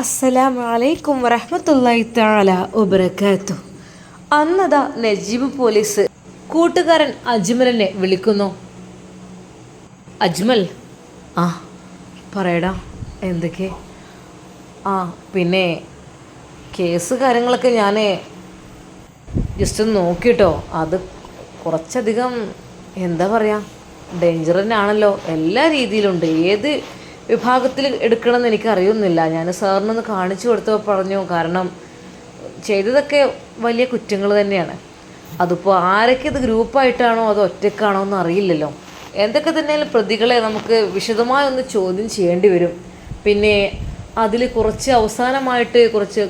അസ്സലാമു അലൈക്കും വറഹ്മത്തുള്ളാഹി തആല വബറകാത്തു. അന്നതാ നജീബ് പോലീസ് കൂട്ടുകാരൻ അജ്മലിനെ വിളിക്കുന്നു. അജ്മൽ ആ പറയടാ എന്തൊക്കെ? ആ പിന്നെ കേസ് കാര്യങ്ങളൊക്കെ ഞാൻ ജസ്റ്റ് ഒന്ന് നോക്കിട്ടോ. അത് കുറച്ചധികം എന്താ പറയുക ഡേഞ്ചർ തന്നെയാണല്ലോ എല്ലാ രീതിയിലുണ്ട്. ഏത് വിഭാഗത്തിൽ എടുക്കണമെന്ന് എനിക്ക് അറിയുന്നില്ല. ഞാൻ സാറിനൊന്ന് കാണിച്ചു കൊടുത്തപ്പോൾ പറഞ്ഞു. കാരണം ചെയ്തതൊക്കെ വലിയ കുറ്റങ്ങൾ തന്നെയാണ്. അതിപ്പോൾ ആരൊക്കെ ഇത് ഗ്രൂപ്പായിട്ടാണോ അതോ ഒറ്റക്കാണോ എന്ന് അറിയില്ലല്ലോ. എന്തൊക്കെ തന്നെയാലും പ്രതികളെ നമുക്ക് വിശദമായി ഒന്ന് ചോദ്യം ചെയ്യേണ്ടി വരും. പിന്നെ അതിൽ കുറച്ച് അവസാനമായിട്ട് കുറച്ച്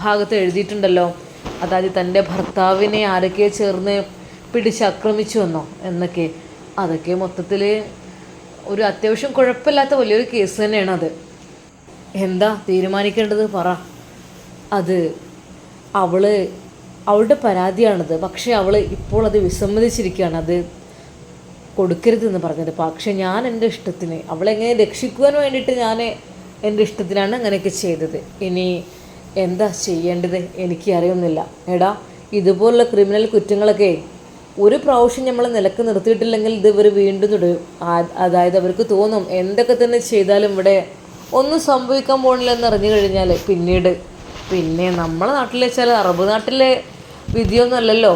ഭാഗത്ത് എഴുതിയിട്ടുണ്ടല്ലോ. അതായത് തന്റെ ഭർത്താവിനെ ആരൊക്കെ ചേർന്ന് പിടിച്ചാക്രമിച്ചു എന്നോ എന്നൊക്കെ. അതൊക്കെ മൊത്തത്തിൽ ഒരു അത്യാവശ്യം കുഴപ്പമില്ലാത്ത വലിയൊരു കേസ് തന്നെയാണ് അത്. എന്താ തീരുമാനിക്കേണ്ടത്? പറ. അത് അവൾ അവളുടെ പരാതിയാണത്. പക്ഷേ അവൾ ഇപ്പോൾ അത് വിസമ്മതിച്ചിരിക്കുകയാണ്. അത് കൊടുക്കരുതെന്ന് പറഞ്ഞത്. പക്ഷെ ഞാൻ എന്റെ ഇഷ്ടത്തിന് അവളെങ്ങനെ രക്ഷിക്കുവാൻ വേണ്ടിയിട്ട് ഞാൻ എന്റെ ഇഷ്ടത്തിനാണ് അങ്ങനെയൊക്കെ ചെയ്തത്. ഇനി എന്താ ചെയ്യേണ്ടത് എനിക്ക് അറിയുന്നില്ല എടാ ഇതുപോലുള്ള ക്രിമിനൽ കുറ്റങ്ങളൊക്കെ ഒരു പ്രാവശ്യം നമ്മൾ നിലയ്ക്ക് നിർത്തിയിട്ടില്ലെങ്കിൽ ഇത് ഇവർ വീണ്ടും തുടരും അതായത് അവർക്ക് തോന്നും എന്തൊക്കെ തന്നെ ചെയ്താലും ഇവിടെ ഒന്നും സംഭവിക്കാൻ പോണില്ലെന്ന് അറിഞ്ഞു കഴിഞ്ഞാൽ പിന്നീട്. പിന്നെ നമ്മളെ നാട്ടിലെ വെച്ചാൽ അറബ് നാട്ടിലെ വിധിയൊന്നും അല്ലല്ലോ.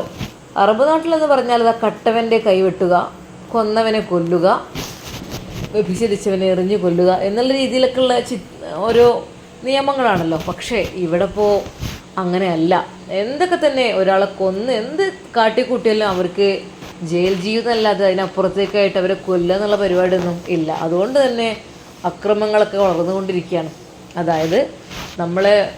അറബ് നാട്ടിലെന്ന് പറഞ്ഞാൽ അതാ കട്ടവന്റെ കൈവെട്ടുക കൊന്നവനെ കൊല്ലുക വ്യഭിചരിച്ചവനെ എറിഞ്ഞു കൊല്ലുക എന്നുള്ള രീതിയിലൊക്കെയുള്ള ചി ഓരോ നിയമങ്ങളാണല്ലോ. പക്ഷേ ഇവിടെ ഇപ്പോൾ അങ്ങനെയല്ല. എന്തൊക്കെ തന്നെ ഒരാളെ കൊന്ന് എന്ത് കാട്ടിക്കൂട്ടിയാലും അവർക്ക് ജയിൽ ജീവിതം അല്ലാതെ അതിനപ്പുറത്തേക്കായിട്ട് അവരെ കൊല്ലുക എന്നുള്ള പരിപാടിയൊന്നും ഇല്ല. അതുകൊണ്ട് തന്നെ അക്രമങ്ങളൊക്കെ വളർന്നുകൊണ്ടിരിക്കുകയാണ്. അതായത് നമ്മൾ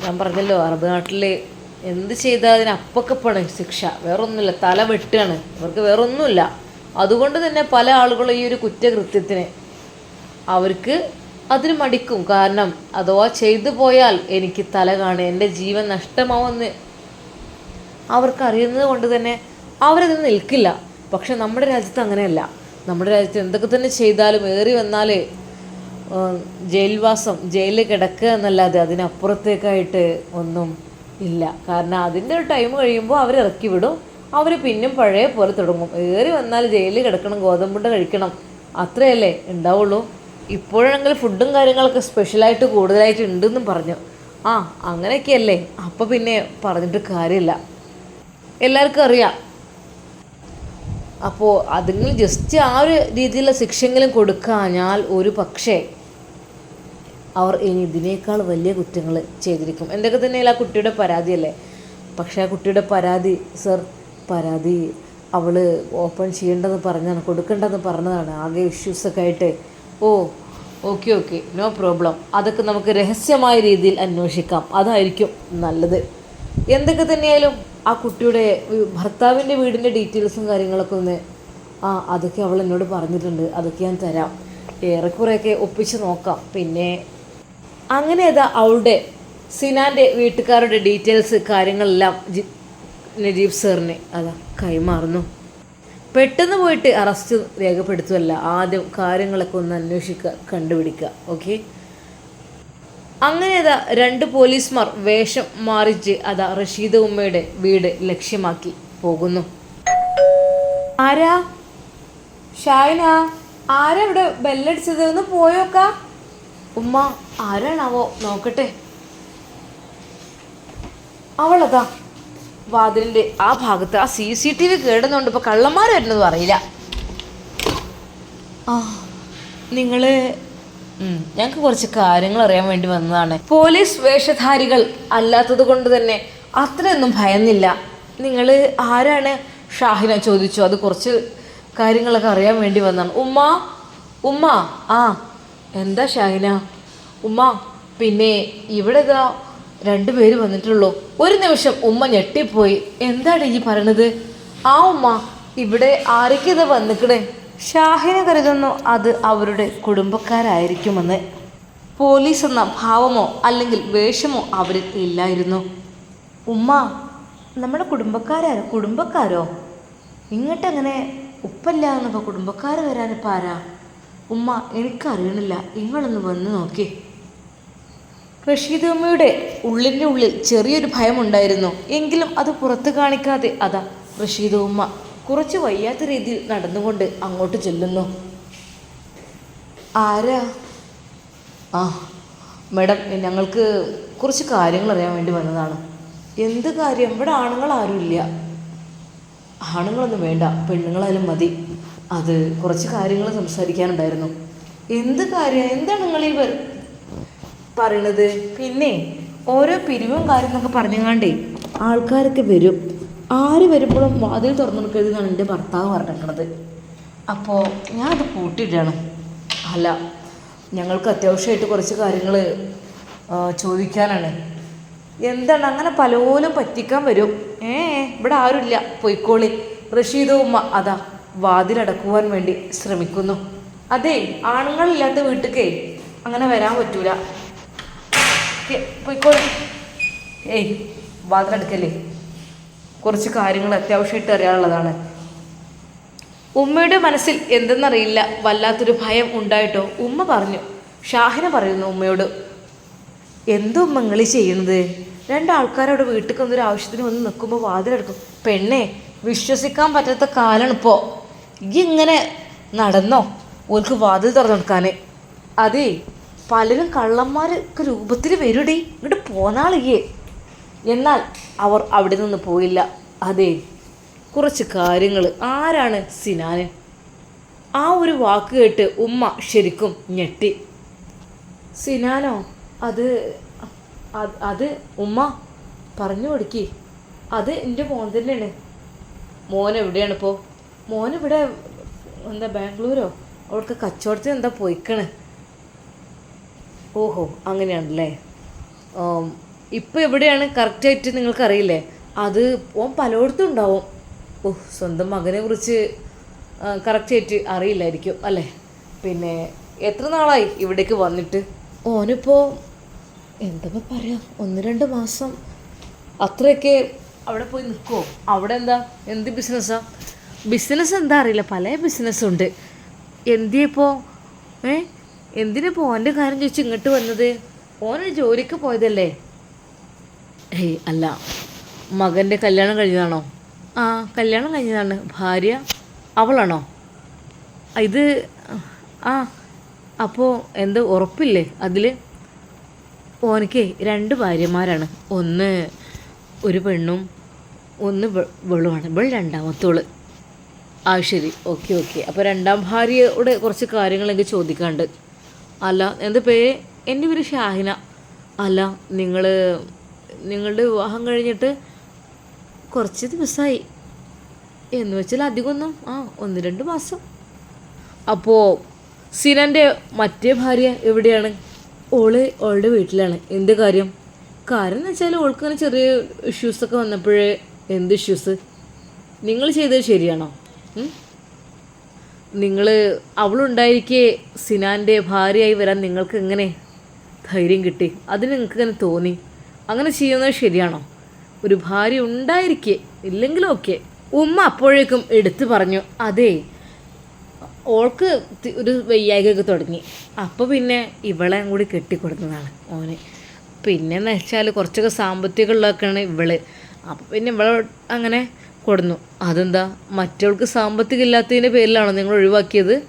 ഞാൻ പറഞ്ഞല്ലോ അറബ് നാട്ടിൽ എന്ത് ചെയ്താൽ അതിനപ്പക്കപ്പാണ് ശിക്ഷ. വേറൊന്നുമില്ല തല വെട്ടുകയാണ്. അവർക്ക് വേറൊന്നുമില്ല. അതുകൊണ്ട് തന്നെ പല ആളുകളും ഈ ഒരു കുറ്റകൃത്യത്തിന് അവർക്ക് അതിന് മടിക്കും. കാരണം അഥവാ ചെയ്തു പോയാൽ എനിക്ക് തല കാണും. എന്റെ ജീവൻ നഷ്ടമാവുമെന്ന് അവർക്ക് അറിയുന്നത് കൊണ്ട് തന്നെ അവരത് നിൽക്കില്ല. പക്ഷെ നമ്മുടെ രാജ്യത്ത് അങ്ങനെയല്ല. നമ്മുടെ രാജ്യത്ത് എന്തൊക്കെ തന്നെ ചെയ്താലും ഏറി വന്നാൽ ജയിൽവാസം ജയിലിൽ കിടക്കുക എന്നല്ലാതെ അതിനപ്പുറത്തേക്കായിട്ട് ഒന്നും ഇല്ല. കാരണം അതിന്റെ ഒരു ടൈം കഴിയുമ്പോൾ അവർ ഇറക്കി വിടും. അവർ പിന്നും പഴയ പോലെ തുടങ്ങും. ഏറി വന്നാൽ ജയിലിൽ കിടക്കണം ഗോതമ്പുണ്ട കഴിക്കണം. അത്രയല്ലേ ഉണ്ടാവുള്ളൂ. ഇപ്പോഴാണെങ്കിൽ ഫുഡും കാര്യങ്ങളൊക്കെ സ്പെഷ്യലായിട്ട് കൂടുതലായിട്ട് ഉണ്ടെന്നും പറഞ്ഞു. ആ അങ്ങനെയൊക്കെയല്ലേ? അപ്പോൾ പിന്നെ പറഞ്ഞിട്ട് കാര്യമില്ല. എല്ലാവർക്കും അറിയാം. അപ്പോൾ അതിന് ജസ്റ്റ് ആ ഒരു രീതിയിലുള്ള ശിക്ഷയെങ്കിലും കൊടുക്കാഞ്ഞാൽ ഒരു പക്ഷേ അവർ ഇനി ഇതിനേക്കാൾ വലിയ കുറ്റങ്ങൾ ചെയ്തിരിക്കും. എന്തൊക്കെ തന്നെയല്ല ആ കുട്ടിയുടെ പരാതിയല്ലേ? പക്ഷേ ആ കുട്ടിയുടെ പരാതി സർ പരാതി അവൾ ഓപ്പൺ ചെയ്യേണ്ടതെന്ന് പറഞ്ഞാണ് കൊടുക്കേണ്ടതെന്ന് പറഞ്ഞതാണ്. ആകെ ഇഷ്യൂസൊക്കെ ആയിട്ട് oh okay okay. No problem. അതൊക്കെ നമുക്ക് രഹസ്യമായ രീതിയിൽ അന്വേഷിക്കാം. അതായിരിക്കും നല്ലത്. എന്തൊക്കെ തന്നെയായാലും ആ കുട്ടിയുടെ ഭർത്താവിന്റെ വീടിന്റെ ഡീറ്റെയിൽസും കാര്യങ്ങളൊക്കെ ഒന്ന് ആ അതൊക്കെ അവൾ എന്നോട് പറഞ്ഞിട്ടുണ്ട്. അതൊക്കെ ഞാൻ തരാം. ഏറെക്കുറെയൊക്കെ ഒപ്പിച്ച് നോക്കാം. പിന്നെ അങ്ങനെ അതാ അവളുടെ സിനാന്റെ വീട്ടുകാരുടെ ഡീറ്റെയിൽസ് കാര്യങ്ങളെല്ലാം നജീബ് സാറിനെ അതാ കൈമാറുന്നു. പെട്ടെന്ന് പോയിട്ട് അറസ്റ്റ് രേഖപ്പെടുത്തുമല്ല ആദ്യം കാര്യങ്ങളൊക്കെ ഒന്ന് അന്വേഷിക്കുക കണ്ടുപിടിക്കുക. ഓക്കെ അങ്ങനെ അതാ രണ്ട് പോലീസുമാർ വേഷം മാറിച്ച് അതാ റഷീദ് ഉമ്മയുടെ വീട് ലക്ഷ്യമാക്കി പോകുന്നു. ആരാ? ഷായന ആരാ ഇവിടെ ബെല്ലടിച്ചത്? ഒന്ന് പോയോക്ക. ഉമ്മ ആരാണാവോ? നോക്കട്ടെ. അവളതാ. വാതിലിന്റെ ആ ഭാഗത്ത് ആ സി സി ടി വി കേടുന്നുണ്ട്. ഇപ്പോൾ കള്ളന്മാർ വരുന്നതും അറിയില്ല. ആ നിങ്ങൾ ഞങ്ങൾക്ക് കുറച്ച് കാര്യങ്ങൾ അറിയാൻ വേണ്ടി വന്നതാണ്. പോലീസ് വേഷധാരികൾ അല്ലാത്തത് കൊണ്ട് തന്നെ അത്രയൊന്നും ഭയന്നില്ല. നിങ്ങൾ ആരാണ്? ഷാഹിന ചോദിച്ചു. അത് കുറച്ച് കാര്യങ്ങളൊക്കെ അറിയാൻ വേണ്ടി വന്നതാണ്. ഉമ്മ ഉമ്മ ആ എന്താ ഷാഹിന? ഉമ്മ പിന്നെ ഇവിടെ ഇതാ രണ്ടുപേര് വന്നിട്ടുള്ളൂ. ഒരു നിമിഷം ഉമ്മ ഞെട്ടിപ്പോയി. എന്താണ് ഈ പറയണത്? ആ ഉമ്മ ഇവിടെ ആരൊക്കെ ഇത് വന്നിക്കണേ? ഷാഹിന് കരുതുന്നു അത് അവരുടെ കുടുംബക്കാരായിരിക്കുമെന്ന്. പോലീസ് എന്ന ഭാവമോ അല്ലെങ്കിൽ വേഷമോ അവരിൽ ഇല്ലായിരുന്നു. ഉമ്മ നമ്മുടെ കുടുംബക്കാരാരോ? കുടുംബക്കാരോ? ഇങ്ങോട്ടങ്ങനെ ഉപ്പല്ല എന്നപ്പോൾ കുടുംബക്കാർ വരാനിപ്പോൾ ആരാ ഉമ്മ എനിക്കറിയണില്ല. നിങ്ങളൊന്ന് വന്ന് നോക്കി. റഷീദ് അമ്മയുടെ ഉള്ളിന്റെ ഉള്ളിൽ ചെറിയൊരു ഭയമുണ്ടായിരുന്നു. എങ്കിലും അത് പുറത്ത് കാണിക്കാതെ അതാ റഷീദ് ഉമ്മ കുറച്ച് വയ്യാത്ത രീതിയിൽ നടന്നുകൊണ്ട് അങ്ങോട്ട് ചെല്ലുന്നു. ആരാ? ആ മേഡം ഞങ്ങൾക്ക് കുറച്ച് കാര്യങ്ങൾ അറിയാൻ വേണ്ടി വന്നതാണ്. എന്ത് കാര്യം? ഇവിടെ ആണുങ്ങൾ ആരുമില്ല ആണുങ്ങളൊന്നും വേണ്ട പെണ്ണുങ്ങളായാലും മതി. അത് കുറച്ച് കാര്യങ്ങൾ സംസാരിക്കാനുണ്ടായിരുന്നു. എന്ത് കാര്യം? എന്താണ് നിങ്ങൾ ഈ പറയണത്? പിന്നെ ഓരോ പിരിവും കാര്യം എന്നൊക്കെ പറഞ്ഞങ്ങാണ്ടേ ആൾക്കാരൊക്കെ വരും. ആര് വരുമ്പോഴും വാതിൽ തുറന്നു കൊടുക്കരുതെന്നാണ് എന്റെ ഭർത്താവ് പറഞ്ഞിരിക്കണത് അപ്പോൾ അത് പൂട്ടിയിട്ടാണ് അല്ല ഞങ്ങൾക്ക് അത്യാവശ്യമായിട്ട് കുറച്ച് കാര്യങ്ങൾ ചോദിക്കാനാണ്. എന്താണ്? അങ്ങനെ പലപോലും പറ്റിക്കാൻ വരും. ഏ ഇവിടെ ആരുമില്ല. പൊയ്ക്കോളി. റഷീദ് ഉമ്മ അതാ വാതിലടക്കുവാൻ വേണ്ടി ശ്രമിക്കുന്നു. അതെ ആണുങ്ങളില്ലാത്ത വീട്ടിലേ അങ്ങനെ വരാൻ പറ്റൂല. പൊയ്ക്കോളി. ഏയ് വാതിലടക്കല്ലേ കുറച്ച് കാര്യങ്ങൾ അത്യാവശ്യമായിട്ട് അറിയാനുള്ളതാണ്. ഉമ്മയുടെ മനസ്സിൽ എന്തെന്നറിയില്ല വല്ലാത്തൊരു ഭയം ഉണ്ടായിട്ടോ? ഉമ്മ പറഞ്ഞു. ഷാഹിന പറയുന്നു ഉമ്മയോട് എന്തോ ഉമ്മ ചെയ്യുന്നത്? രണ്ട് രണ്ടാൾക്കാരവിടെ വീട്ടിൽ കൊന്നൊരു ആവശ്യത്തിന് വന്ന് നിൽക്കുമ്പോൾ വാതിലെടുക്കും പെണ്ണെ വിശ്വസിക്കാൻ പറ്റാത്ത കാലാണ് ഇപ്പോൾ ഇങ്ങനെ നടന്നോ? ഓൽക്ക് വാതിൽ തുറന്നു അതേ പലരും കള്ളന്മാരൊക്കെ രൂപത്തിൽ വരുടി. ഇങ്ങോട്ട് പോന്നാളിയേ. എന്നാൽ അവർ അവിടെ നിന്ന് പോയില്ല. അതെ കുറച്ച് കാര്യങ്ങൾ ആരാണ് സിനാന്? ആ ഒരു വാക്ക് കേട്ട് ഉമ്മ ശരിക്കും ഞെട്ടി. സിനാനോ അത് അത് ഉമ്മ പറഞ്ഞു കൊടുക്കി. അത് എന്റെ മോൻ തന്നെയാണ്. മോൻ എവിടെയാണ് ഇപ്പോൾ മോൻ ഇവിടെ എന്താ ബാംഗ്ലൂരോ? അവിടുത്തെ കച്ചവടത്തിന് എന്താ പോയിക്കണ്? ഓഹോ അങ്ങനെയാണല്ലേ? ഇപ്പോൾ എവിടെയാണ്? കറക്റ്റായിട്ട് നിങ്ങൾക്കറിയില്ലേ? അത് ഓൻ പലയിടത്തും ഉണ്ടാവും. ഓ സ്വന്തം മകനെ കുറിച്ച് കറക്റ്റായിട്ട് അറിയില്ലായിരിക്കും അല്ലേ? പിന്നെ എത്ര നാളായി ഇവിടേക്ക് വന്നിട്ട്? ഓനിപ്പോൾ എന്താ പറയാ ഒന്ന് രണ്ട് മാസം. അത്രയൊക്കെ അവിടെ പോയി നിൽക്കുമോ അവിടെ എന്താ? എന്ത് ബിസിനസ്സാ ബിസിനസ് എന്താ അറിയില്ല പല ബിസിനസ്സുണ്ട് എന്തിയപ്പോൾ ഏ? എന്തിനിപ്പോൾ പോന്റെ കാര്യം ചോദിച്ച് ഇങ്ങോട്ട് വന്നത്? ഓനൊരു ജോലിക്ക് പോയതല്ലേ? ഏയ് അല്ല. മകന്റെ കല്യാണം കഴിഞ്ഞതാണോ? ആ കല്യാണം കഴിഞ്ഞതാണ്. ഭാര്യ അവളാണോ? ഇത് ആ അപ്പോൾ എന്ത് ഉറപ്പില്ലേ അതിൽ ഓനക്കേ രണ്ട് ഭാര്യമാരാണ്. ഒന്ന് ഒരു പെണ്ണും ഒന്ന് വെളുവാണ്. ഇവൾ രണ്ടാമത്തോൾ. ആ ശരി. Okay okay. അപ്പോൾ രണ്ടാം ഭാര്യയുടെ കുറച്ച് കാര്യങ്ങൾ എനിക്ക് ചോദിക്കാണ്ട്. അല്ല എന്താ പേര് എന്റെ പേര് ഷാഹിന. അല്ല നിങ്ങൾ നിങ്ങളുടെ വിവാഹം കഴിഞ്ഞിട്ട് കുറച്ച് ദിവസമായി എന്ന് വെച്ചാൽ അധികമൊന്നും ആ ഒന്ന് രണ്ട് മാസം. അപ്പോൾ സിനന്റെ മറ്റേ ഭാര്യ എവിടെയാണ്? ഓൾ ഓളുടെ വീട്ടിലാണ്. എന്ത് കാര്യം? കാര്യം എന്ന് വെച്ചാൽ ഓൾക്ക് അങ്ങനെ ചെറിയ ഇഷ്യൂസൊക്കെ വന്നപ്പോഴേ എന്ത് ഇഷ്യൂസ് നിങ്ങൾ ചെയ്തത് ശരിയാണോ? നിങ്ങൾ അവളുണ്ടായിരിക്കെ സിനാന്റെ ഭാര്യയായി വരാൻ നിങ്ങൾക്ക് എങ്ങനെ ധൈര്യം കിട്ടി? അതിന് നിങ്ങൾക്ക് ഇങ്ങനെ തോന്നി? അങ്ങനെ ചെയ്യുന്നത് ശരിയാണോ? ഒരു ഭാര്യ ഉണ്ടായിരിക്കേ ഇല്ലെങ്കിലും ഓക്കെ ഉമ്മ അപ്പോഴേക്കും എടുത്തു പറഞ്ഞു അതെ ഓൾക്ക് ഒരു വയ്യായികയൊക്കെ തുടങ്ങി. അപ്പോൾ പിന്നെ ഇവളെ കൂടി കെട്ടിക്കൊടുത്തതാണ് ഓന്. പിന്നെന്ന് വെച്ചാൽ കുറച്ചൊക്കെ സാമ്പത്തികമുള്ളതൊക്കെയാണ് ഇവൾ. അപ്പോൾ പിന്നെ ഇവളെ അങ്ങനെ കൊടുന്നു. അതെന്താ? മറ്റവൾക്ക് സാമ്പത്തികം ഇല്ലാത്തതിന്റെ പേരിലാണോ നിങ്ങൾ ഒഴിവാക്കിയത്?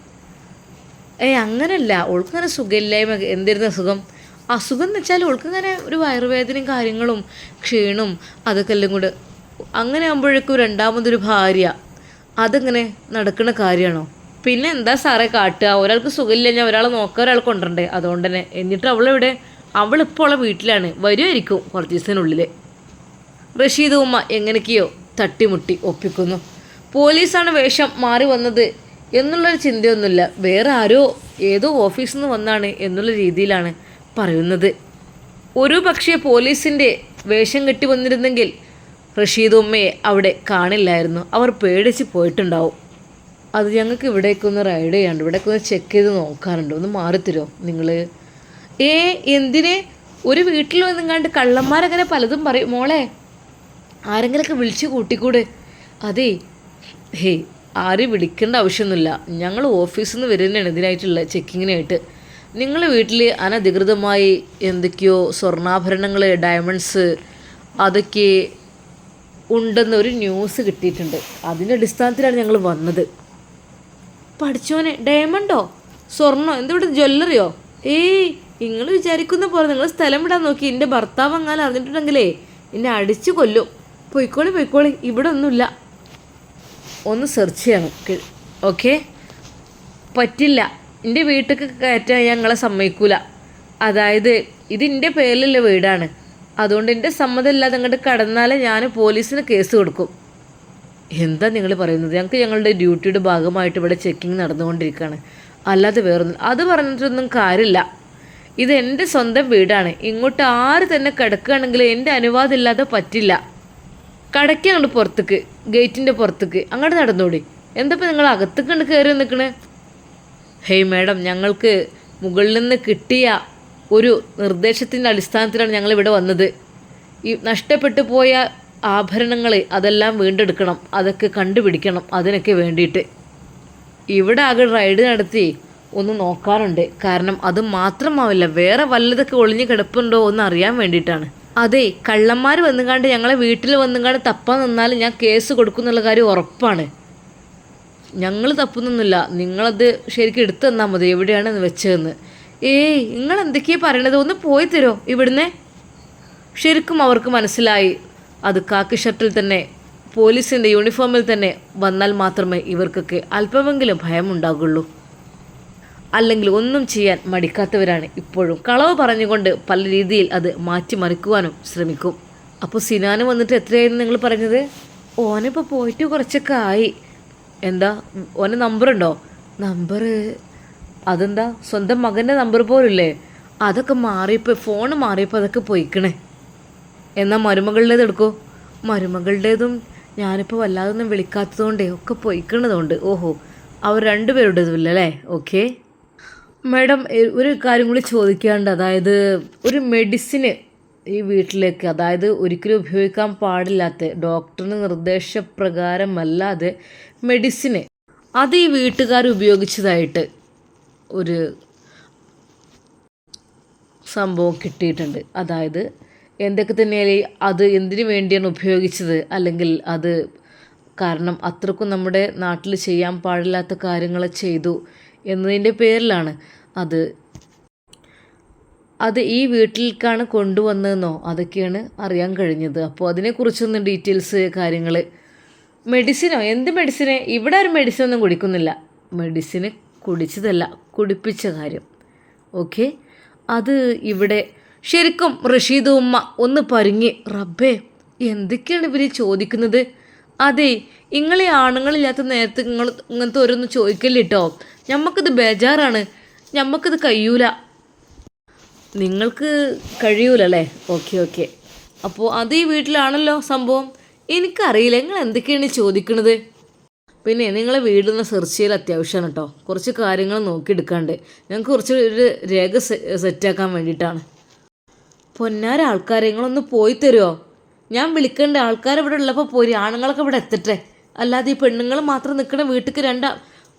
ഏയ് അങ്ങനല്ല. ഓൾക്കങ്ങനെ സുഖമില്ലായ്മ എന്തിരുന്ന അസുഖം? അസുഖം എന്ന് വെച്ചാൽ ഓൾക്കിങ്ങനെ ഒരു വയറുവേദനയും കാര്യങ്ങളും ക്ഷീണും അതൊക്കെ എല്ലാം കൂടെ. അങ്ങനെ ആകുമ്പോഴേക്കും രണ്ടാമതൊരു ഭാര്യ. അതിങ്ങനെ? നടക്കുന്ന കാര്യമാണോ? പിന്നെ എന്താ സാറേ കാട്ടുക? ഒരാൾക്ക് സുഖമില്ല ഞാൻ ഒരാളെ നോക്കാൻ ഒരാൾ കൊണ്ടുവരണ്ടേ? അതുകൊണ്ട് തന്നെ. എന്നിട്ട് അവളെവിടെ? അവളിപ്പോൾ അവളെ വീട്ടിലാണ്. വരുമായിരിക്കും കുറച്ച് ദിവസത്തിനുള്ളിൽ റഷീദ് ഉമ്മ എങ്ങനെയൊക്കെയോ? തട്ടിമുട്ടി ഒപ്പിക്കുന്നു. പോലീസാണ് വേഷം മാറി വന്നത് എന്നുള്ളൊരു ചിന്തയൊന്നുമില്ല. വേറെ ആരോ ഏതോ ഓഫീസിൽ നിന്ന് വന്നാണ് എന്നുള്ള രീതിയിലാണ് പറയുന്നത്. ഒരു പക്ഷേ പോലീസിന്റെ വേഷം കെട്ടി വന്നിരുന്നെങ്കിൽ റഷീദ് ഉമ്മയെ അവിടെ കാണില്ലായിരുന്നു. അവർ പേടിച്ച് പോയിട്ടുണ്ടാവും. അത് ഞങ്ങൾക്ക് ഇവിടേക്കൊന്ന് റൈഡ് ചെയ്യാണ്ട് ഇവിടേക്കൊന്ന് ചെക്ക് ചെയ്ത് നോക്കാറുണ്ട് ഒന്ന് മാറിത്തരുമോ നിങ്ങൾ ഏ എന്തിനെ? ഒരു വീട്ടിൽ വന്നെങ്ങാണ്ട് കള്ളന്മാരങ്ങനെ പലതും പറയും. മോളെ ആരെങ്കിലൊക്കെ വിളിച്ച് കൂട്ടിക്കൂടെ? അതെ. ഹേ ആരും വിളിക്കേണ്ട ആവശ്യമൊന്നുമില്ല. ഞങ്ങൾ ഓഫീസിൽ നിന്ന് വരുന്നതാണ് ഇതിനായിട്ടുള്ള ചെക്കിങ്ങിനായിട്ട്. നിങ്ങളുടെ വീട്ടിൽ അനധികൃതമായി എന്തൊക്കെയോ സ്വർണാഭരണങ്ങൾ ഡയമണ്ട്സ് അതൊക്കെ ഉണ്ടെന്നൊരു ന്യൂസ് കിട്ടിയിട്ടുണ്ട്. അതിന്റെ അടിസ്ഥാനത്തിലാണ് ഞങ്ങൾ വന്നത്. പഠിച്ചോനെ ഡയമണ്ടോ? സ്വർണോ? എന്തിവിടെ ജ്വല്ലറിയോ? ഏയ് നിങ്ങൾ വിചാരിക്കുന്ന പോലെ നിങ്ങൾ സ്ഥലം വിടാൻ നോക്കി. എന്റെ ഭർത്താവ് അങ്ങനെ അറിഞ്ഞിട്ടുണ്ടെങ്കിലേ എന്നെ അടിച്ചു കൊല്ലും. പൊയ്ക്കോളി പൊയ്ക്കോളി. ഇവിടെ ഒന്നുമില്ല. ഒന്ന് സെർച്ച് ചെയ്യണം. ഓക്കെ. പറ്റില്ല. എന്റെ വീട്ടിലേക്ക് കയറ്റാൻ ഞങ്ങളെ സമ്മതിക്കൂല. അതായത് ഇത് എന്റെ പേരിലുള്ള വീടാണ്. അതുകൊണ്ട് എന്റെ സമ്മതമില്ലാതെ അങ്ങോട്ട് കടന്നാലേ ഞാൻ പോലീസിന് കേസ് കൊടുക്കും. എന്താ നിങ്ങൾ പറയുന്നത്? ഞങ്ങൾക്ക് ഞങ്ങളുടെ ഡ്യൂട്ടിയുടെ ഭാഗമായിട്ട് ഇവിടെ ചെക്കിങ് നടന്നുകൊണ്ടിരിക്കുകയാണ് അല്ലാതെ വേറൊന്നും അത് പറഞ്ഞിട്ടൊന്നും കാര്യമില്ല. ഇത് എന്റെ സ്വന്തം വീടാണ്. ഇങ്ങോട്ട് ആര് തന്നെ കിടക്കുകയാണെങ്കിൽ എന്റെ അനുവാദം ഇല്ലാതെ പറ്റില്ല. കടയ്ക്ക് അങ്ങോട്ട് പുറത്തേക്ക് ഗേറ്റിന്റെ പുറത്തേക്ക്. അങ്ങോട്ട് നടന്നോടി. എന്തപ്പോൾ നിങ്ങൾ അകത്തേക്ക് കണ്ട് കയറി നിൽക്കണേ? ഹേയ് മാഡം ഞങ്ങൾക്ക് മുകളിൽ നിന്ന് കിട്ടിയ ഒരു നിർദ്ദേശത്തിന്റെ അടിസ്ഥാനത്തിലാണ് ഞങ്ങൾ ഇവിടെ വന്നത്. ഈ നഷ്ടപ്പെട്ടു പോയ ആഭരണങ്ങൾ അതെല്ലാം വീണ്ടെടുക്കണം. അതൊക്കെ കണ്ടുപിടിക്കണം അതിനൊക്കെ വേണ്ടിയിട്ട്. ഇവിടെ ആകെ റൈഡ് നടത്തി ഒന്ന് നോക്കാറുണ്ട്. കാരണം അത് മാത്രമാവില്ല വേറെ വല്ലതൊക്കെ ഒളിഞ്ഞു കിടപ്പുണ്ടോ എന്ന് അറിയാൻ വേണ്ടിയിട്ടാണ്. അതെ കള്ളന്മാർ വന്നുകാണ്ട് ഞങ്ങളെ വീട്ടിൽ വന്നുകാണ്ട് തപ്പാൻ നിന്നാൽ ഞാൻ കേസ് കൊടുക്കുന്നുള്ള കാര്യം ഉറപ്പാണ്. ഞങ്ങൾ തപ്പുന്നൊന്നുമില്ല. നിങ്ങളത് ശരിക്കും എടുത്തു തന്നാൽ മതി. എവിടെയാണ് വെച്ചതെന്ന്. ഏയ് നിങ്ങൾ എന്തൊക്കെയാണ് പറയണത്? ഒന്ന് പോയി തരോ ഇവിടുന്ന്? ശരിക്കും അവർക്ക് മനസ്സിലായി. അത് കാക്കി ഷർട്ടിൽ തന്നെ പോലീസിന്റെ യൂണിഫോമിൽ തന്നെ വന്നാൽ മാത്രമേ ഇവർക്കൊക്കെ അല്പമെങ്കിലും ഭയമുണ്ടാകുള്ളൂ. അല്ലെങ്കിൽ ഒന്നും ചെയ്യാൻ മടിക്കാത്തവരാണ് ഇപ്പോഴും. കളവ് പറഞ്ഞുകൊണ്ട് പല രീതിയിൽ അത് മാറ്റിമറിക്കുവാനും ശ്രമിക്കും. അപ്പോൾ സിനാന് വന്നിട്ട് എത്രയായിരുന്നു നിങ്ങൾ പറഞ്ഞത്? ഓനിപ്പോൾ പോയിട്ട് കുറച്ചൊക്കെ ആയി. എന്താ? ഓന് നമ്പറുണ്ടോ? നമ്പർ അതെന്താ? സ്വന്തം മകന്റെ നമ്പർ പോലില്ലേ? അതൊക്കെ മാറിയപ്പോൾ ഫോൺ മാറിയപ്പോൾ അതൊക്കെ പോയിക്കണേ. എന്നാൽ മരുമകളുടേത് എടുക്കോ? മരുമകളുടേതും ഞാനിപ്പോൾ വല്ലാതൊന്നും വിളിക്കാത്തതുകൊണ്ടേ ഒക്കെ പോയിക്കണതുകൊണ്ട്. ഓഹോ അവർ രണ്ടുപേരുടേതും ഇല്ല അല്ലേ ഓക്കെ. മാഡം ഒരു കാര്യം കൂടി ചോദിക്കാണ്ട് അതായത് ഒരു മെഡിസിന് ഈ വീട്ടിലേക്ക് അതായത് ഒരിക്കലും ഉപയോഗിക്കാൻ പാടില്ലാത്ത ഡോക്ടറിന് നിർദ്ദേശപ്രകാരമല്ലാതെ മെഡിസിന് അത് ഈ വീട്ടുകാർ ഉപയോഗിച്ചതായിട്ട് ഒരു സംഭവം കിട്ടിയിട്ടുണ്ട്. അതായത് എന്തൊക്കെ തന്നെയാലും അത് എന്തിനു വേണ്ടിയാണ് ഉപയോഗിച്ചത്? അല്ലെങ്കിൽ അത് കാരണം അത്രക്കും നമ്മുടെ നാട്ടിൽ ചെയ്യാൻ പാടില്ലാത്ത കാര്യങ്ങൾ ചെയ്തു. എന്നതിന്റെ പേരിലാണ് അത്. അത് ഈ വീട്ടിലേക്കാണ് കൊണ്ടുവന്നതെന്നോ അതൊക്കെയാണ് അറിയാൻ കഴിഞ്ഞത്. അപ്പോൾ അതിനെക്കുറിച്ചൊന്നും ഡീറ്റെയിൽസ് കാര്യങ്ങൾ. മെഡിസിനോ? എന്ത് മെഡിസിന്? ഇവിടെ ഒരു മെഡിസിൻ ഒന്നും കുടിക്കുന്നില്ല. മെഡിസിന് കുടിച്ചതല്ല കുടിപ്പിച്ച കാര്യം. ഓക്കെ? അത് ഇവിടെ ശരിക്കും റഷീദ് ഉമ്മ ഒന്ന് പരുങ്ങി റബ്ബേ എന്തൊക്കെയാണ് ഇവർ ചോദിക്കുന്നത്? അതെ ഇങ്ങളെ ആണുങ്ങളില്ലാത്ത നേരത്ത് നിങ്ങൾ ഇങ്ങനത്തെ ഓരോന്ന് ചോദിക്കല്ലിട്ടോ? ഞമ്മക്കിത് ബേജാറാണ്. ഞമ്മക്കിത് കഴിയൂല നിങ്ങൾക്ക് കഴിയൂലല്ലേ? Okay okay. അപ്പോൾ അത് ഈ വീട്ടിലാണല്ലോ സംഭവം? എനിക്കറിയില്ല നിങ്ങൾ എന്തൊക്കെയാണ് ഈ ചോദിക്കണത്? പിന്നെ നിങ്ങളെ വീടൊന്ന് സെർച്ച് ചെയ്യൽ അത്യാവശ്യമാണ് കേട്ടോ. കുറച്ച് കാര്യങ്ങൾ നോക്കിയെടുക്കാണ്ട്. ഞങ്ങൾക്ക് കുറച്ച് ഒരു രേഖ സെറ്റാക്കാൻ വേണ്ടിയിട്ടാണ്. പൊന്നാര ആൾക്കാരെ നിങ്ങളൊന്ന് പോയി തരുമോ ഞാൻ വിളിക്കേണ്ട. ആൾക്കാർ ഇവിടെ ഉള്ളപ്പോൾ പോരി. ആണുങ്ങളൊക്കെ ഇവിടെ എത്തട്ടെ. അല്ലാതെ ഈ പെണ്ണുങ്ങൾ മാത്രം നിൽക്കണ വീട്ടിലേക്ക് രണ്ട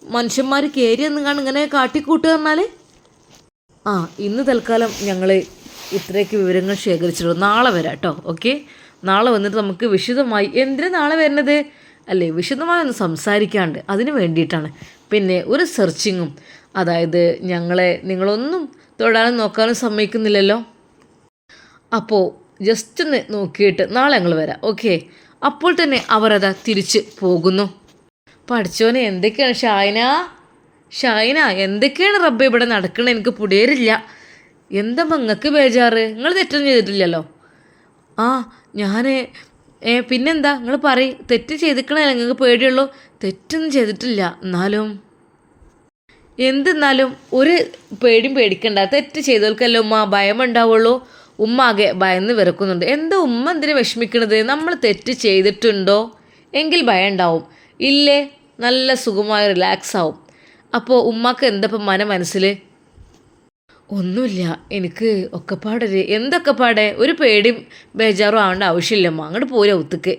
മനുഷ്യന്മാർ കയറി എന്നുകാണ് ഇങ്ങനെ കാട്ടിക്കൂട്ടുക എന്നാൽ ആ ഇന്ന് തൽക്കാലം ഞങ്ങൾ ഇത്രയൊക്കെ വിവരങ്ങൾ ശേഖരിച്ചിട്ടുള്ളൂ. നാളെ വരാം കേട്ടോ ഓക്കെ? നാളെ വന്നിട്ട് നമുക്ക് വിശദമായി എന്തിനു നാളെ വരുന്നത് അല്ലേ വിശദമായി ഒന്ന് സംസാരിക്കാണ്ട്. അതിന് വേണ്ടിയിട്ടാണ്. പിന്നെ ഒരു സെർച്ചിങ്ങും. അതായത് ഞങ്ങളെ നിങ്ങളൊന്നും തൊടാനും നോക്കാനും സമ്മതിക്കുന്നില്ലല്ലോ? അപ്പോൾ ജസ്റ്റ് ഒന്ന് നോക്കിയിട്ട് നാളെ ഞങ്ങൾ വരാം. ഓക്കെ അപ്പോൾ തന്നെ അവരതാ തിരിച്ച് പോകുന്നു. പഠിച്ചോനെ എന്തൊക്കെയാണ് ഷായന? ഷായന എന്തൊക്കെയാണ് റബ്ബ ഇവിടെ നടക്കണത് എനിക്ക് പുടേരില്ല എന്താ മങ്ങക്ക് ബേജാറ്? നിങ്ങൾ തെറ്റൊന്നും ചെയ്തിട്ടില്ലല്ലോ? ആ ഞാൻ ഏ പിന്നെന്താ? നിങ്ങൾ പറയും. തെറ്റ് ചെയ്തിക്കണേ നിങ്ങൾക്ക് പേടിയുള്ളൂ? തെറ്റൊന്നും ചെയ്തിട്ടില്ല. എന്നാലും എന്തെന്നാലും ഒരു പേടിയും പേടിക്കണ്ട. തെറ്റ് ചെയ്തവർക്കല്ലോ ഉമ്മ ഭയം ഉണ്ടാവുള്ളൂ ഉമ്മ ആകെ ഭയന്ന് വിറക്കുന്നുണ്ട്. എന്താ ഉമ്മ എന്തിനു വിഷമിക്കണത്? നമ്മൾ തെറ്റ് ചെയ്തിട്ടുണ്ടോ? എങ്കിൽ ഭയം ഉണ്ടാവും ഇല്ലേ? നല്ല സുഖമായി റിലാക്സ് ആവും. അപ്പോൾ ഉമ്മക്ക് എന്തപ്പം മന മനസ്സിൽ ഒന്നുമില്ല. എനിക്ക് ഒക്കെപ്പാടൊരു എന്തൊക്കെ പാടെ ഒരു പേടിയും ബേജാറും ആവേണ്ട ആവശ്യമില്ലമ്മ അങ്ങോട്ട് പോരാ ഒത്തുക്ക്.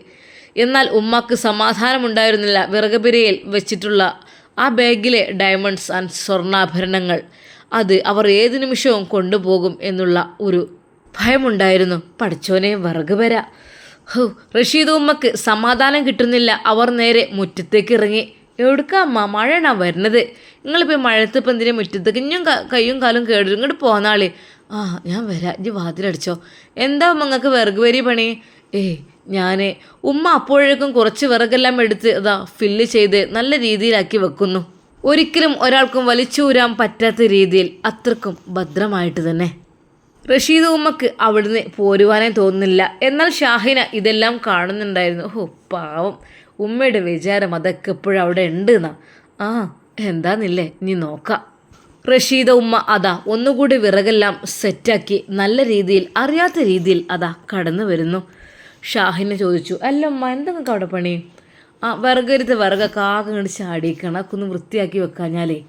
എന്നാൽ ഉമ്മക്ക് സമാധാനമുണ്ടായിരുന്നില്ല. വിറകപിരയിൽ വെച്ചിട്ടുള്ള ആ ബാഗിലെ ഡയമണ്ട്സ് ആൻഡ് സ്വർണാഭരണങ്ങൾ. അത് അവർ ഏത് നിമിഷവും കൊണ്ടുപോകും എന്നുള്ള ഒരു ഭയമുണ്ടായിരുന്നു. പഠിച്ചോനെ വിറക് വര. ഹോ റഷീദ് ഉമ്മക്ക് സമാധാനം കിട്ടുന്നില്ല. അവർ നേരെ മുറ്റത്തേക്ക് ഇറങ്ങി. എവിടുക്ക അമ്മ? മഴയാണോ വരുന്നത്? നിങ്ങളിപ്പോൾ മഴത്ത് ഇപ്പം എന്തിനാ മുറ്റത്തേക്ക് ഇഞ്ഞും കയ്യും കാലും കേടും ഇങ്ങോട്ട് പോന്നാളി ആ ഞാൻ വരാം. ഇനി വാതിലടിച്ചോ. എന്താ ഉമ്മ നിങ്ങൾക്ക് വിറക് വരി പണി? ഏ ഞാൻ ഉമ്മ അപ്പോഴേക്കും കുറച്ച് വിറകെല്ലാം എടുത്ത് അതാ ഫില്ല് ചെയ്ത് നല്ല രീതിയിലാക്കി വെക്കുന്നു. ഒരിക്കലും ഒരാൾക്കും വലിച്ചൂരാൻ പറ്റാത്ത രീതിയിൽ അത്രക്കും ഭദ്രമായിട്ട് തന്നെ. റഷീദ് ഉമ്മക്ക് അവിടുന്ന് പോരുവാനേ തോന്നുന്നില്ല. എന്നാൽ ഷാഹിന ഇതെല്ലാം കാണുന്നുണ്ടായിരുന്നു. ഓ പാവം. ഉമ്മയുടെ വിചാരം അതൊക്കെ എപ്പോഴും അവിടെ ഉണ്ട് എന്നാ ആ എന്താന്നില്ലേ? നീ നോക്കാം. റഷീദ ഉമ്മ അതാ ഒന്നുകൂടി വിറകെല്ലാം സെറ്റാക്കി നല്ല രീതിയിൽ അറിയാത്ത രീതിയിൽ അതാ കടന്നു വരുന്നു. ഷാഹിനെ ചോദിച്ചു അല്ല ഉമ്മ എന്തെങ്കിലും അവിടെ പണി? ആ വിറകരുത്ത് വിറകൊക്കെ ആകെ ഇങ്ങോട്ട് ചാടിയിക്കണം. അതൊക്കെ ഒന്ന് വൃത്തിയാക്കി വെക്കാഞ്ഞാലേ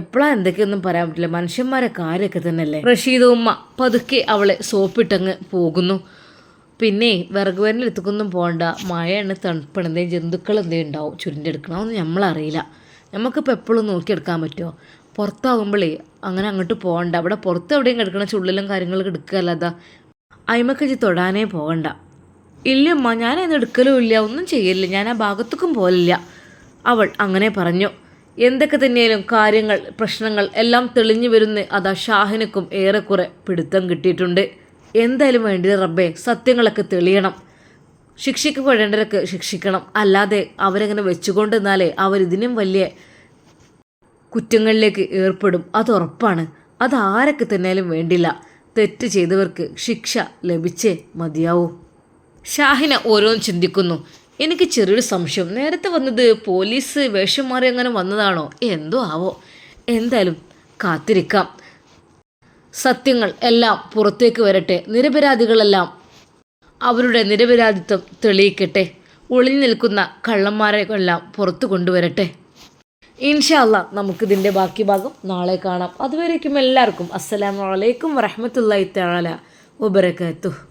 എപ്പോഴാ എന്തൊക്കെയൊന്നും പറയാൻ പറ്റില്ല. മനുഷ്യന്മാരെ കാര്യമൊക്കെ തന്നെയല്ലേ. റഷീദ് ഉമ്മ പതുക്കെ അവളെ സോപ്പിട്ടങ്ങ് പോകുന്നു. പിന്നെ വിറക് എത്തിക്കൊന്നും പോകണ്ട മഴയാണ് തണുപ്പാണ്. എന്തെങ്കിലും ജന്തുക്കൾ എന്തെങ്കിലും ഉണ്ടാവും? ചുരുണ്ടെടുക്കണമെന്ന് നമ്മളറിയില്ല നമുക്കിപ്പോൾ എപ്പോഴും നോക്കിയെടുക്കാൻ പറ്റുമോ പുറത്താകുമ്പോഴേ അങ്ങനെ അങ്ങോട്ട് പോകണ്ട. അവിടെ പുറത്ത് എവിടെയും കിടക്കണ ചുള്ളിലും കാര്യങ്ങളൊക്കെ എടുക്കുകയല്ലാതെ അയിമക്കജി തൊടാനേ പോകണ്ട. ഇല്ലമ്മ ഞാനത് എടുക്കലും ഇല്ല. ഒന്നും ചെയ്യലില്ല. ഞാൻ ആ ഭാഗത്തേക്കും പോലില്ല അവൾ അങ്ങനെ പറഞ്ഞു. എന്തൊക്കെ തന്നെയാലും കാര്യങ്ങൾ പ്രശ്നങ്ങൾ എല്ലാം തെളിഞ്ഞു വരുന്ന അതാ ഷാഹിനക്കും ഏറെക്കുറെ പിടുത്തം കിട്ടിയിട്ടുണ്ട്. എന്തായാലും വേണ്ടത് റബ്ബേ സത്യങ്ങളൊക്കെ തെളിയണം. ശിക്ഷിക്കപ്പെടേണ്ടവരൊക്കെ ശിക്ഷിക്കണം. അല്ലാതെ അവരങ്ങനെ വെച്ചുകൊണ്ട് നിന്നാലേ അവരിതിനും വലിയ കുറ്റങ്ങളിലേക്ക് ഏർപ്പെടും. അത് ഉറപ്പാണ്. അത് തന്നെയാലും വേണ്ടില്ല. തെറ്റ് ചെയ്തവർക്ക് ശിക്ഷ ലഭിച്ചേ മതിയാവൂ. ഷാഹിന ഓരോന്ന് ചിന്തിക്കുന്നു. എനിക്ക് ചെറിയൊരു സംശയം. നേരത്തെ വന്നത് പോലീസ് വേഷം മാറി അങ്ങനെ വന്നതാണോ? എന്തോ ആവോ. എന്തായാലും കാത്തിരിക്കാം. സത്യങ്ങൾ എല്ലാം പുറത്തേക്ക് വരട്ടെ. നിരപരാധികളെല്ലാം അവരുടെ നിരപരാധിത്വം തെളിയിക്കട്ടെ. ഒളിഞ്ഞു നിൽക്കുന്ന കള്ളന്മാരെ എല്ലാം പുറത്തു കൊണ്ടുവരട്ടെ. ഇൻഷാല്ല നമുക്കിതിന്റെ ബാക്കി ഭാഗം നാളെ കാണാം. അതുവരേക്കും എല്ലാവർക്കും അസ്സലാമു അലൈക്കും വറഹമത്തല്ലായി തആല വബറകാതുഹു.